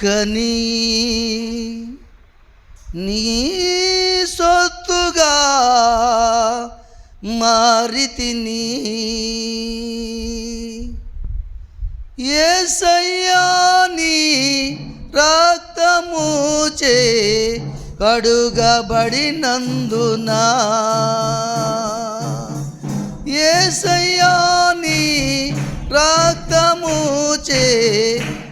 కని నీ సొత్తుగా మారితిని ఏసయ్యాని రక్తము చే కడుగబడినందునా. ఏసయ్యాని రక్తము చే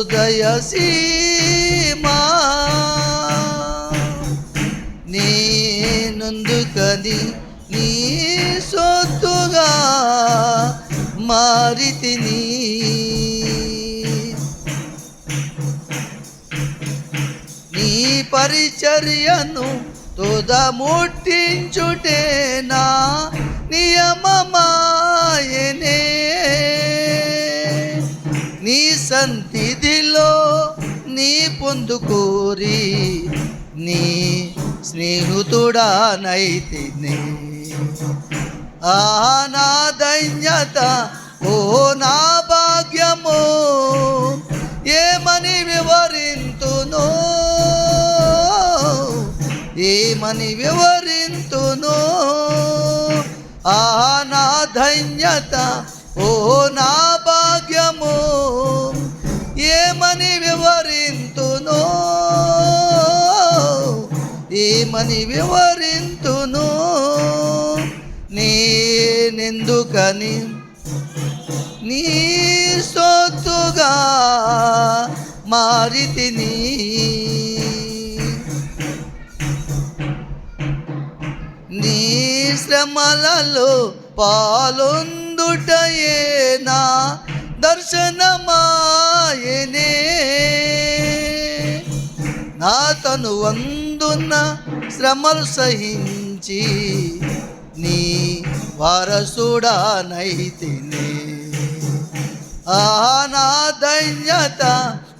హృదయ సీమా. నేనందుకని నీ సొత్తుగా మారితిని నీ. పరిచర్యను తుద ముట్టించుటేనా నియమమాయనే. నీ సంత నీలో నీ పొందుకోరి నీ స్నేహితుడానైతిని. ఆ నా ధన్యత ఓ నా భాగ్యము ఏమని వివరింతును? ఏమని వివరింతును? ఆ నా ధన్యత ఓ నా ఏమని వివరింతును ఏమని వివరింతును నేనెందుకని? నీ సొత్తుగా మారితిని. నీ శ్రమలలో పాలొందుటయేనా దర్శనమా? నా తను వందున్న శ్రమలు సహించి నీ వారసుడానైతిని ఆ నా ధన్యత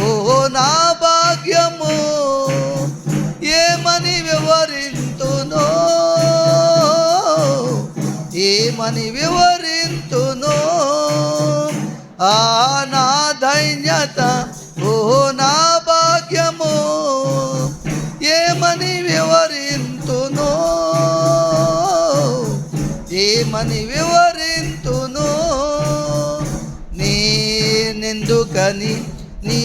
ఓ నా భాగ్యము ఏమని వివరింతునో? ఏమని వివరింతునో? ఆ నా ధన్యత ఓ అని వివరింతును నేనెందుకని నీ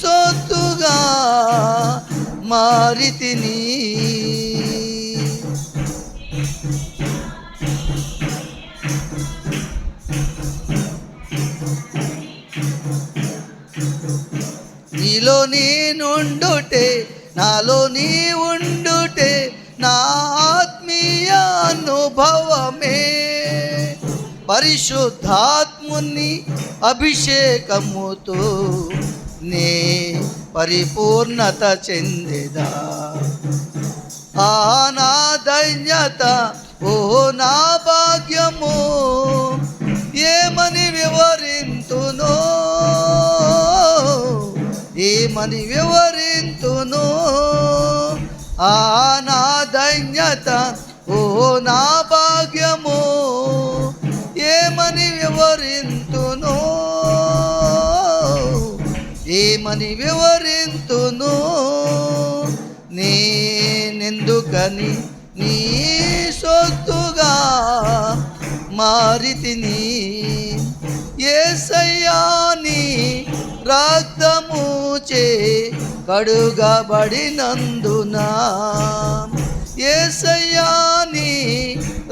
సొత్తుగా మారితిని నీలో నేనుండుటే నాలో నీ ఉండుటే నా అనుభవమే. పరిశుద్ధాత్ముని అభిషేకముతో నే పరిపూర్ణత చెందిదా. ఆ నా ధన్యత ఓ నా భాగ్యము ఏమని వివరింతునో? ఏమని వివరింతును? ఆ నా ధన్యత ఓ నా భాగ్యము ఏమని వివరింతును? ఏమని వివరింతును? నేనెందుకని నీ సొత్తుగా మారితిని? ఏసయ్యాని రక్తము చే కడుగబడినందునా ఏసయ్యాని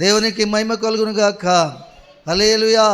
దేవునికి మహిమ కలుగును గాక అలేలుయా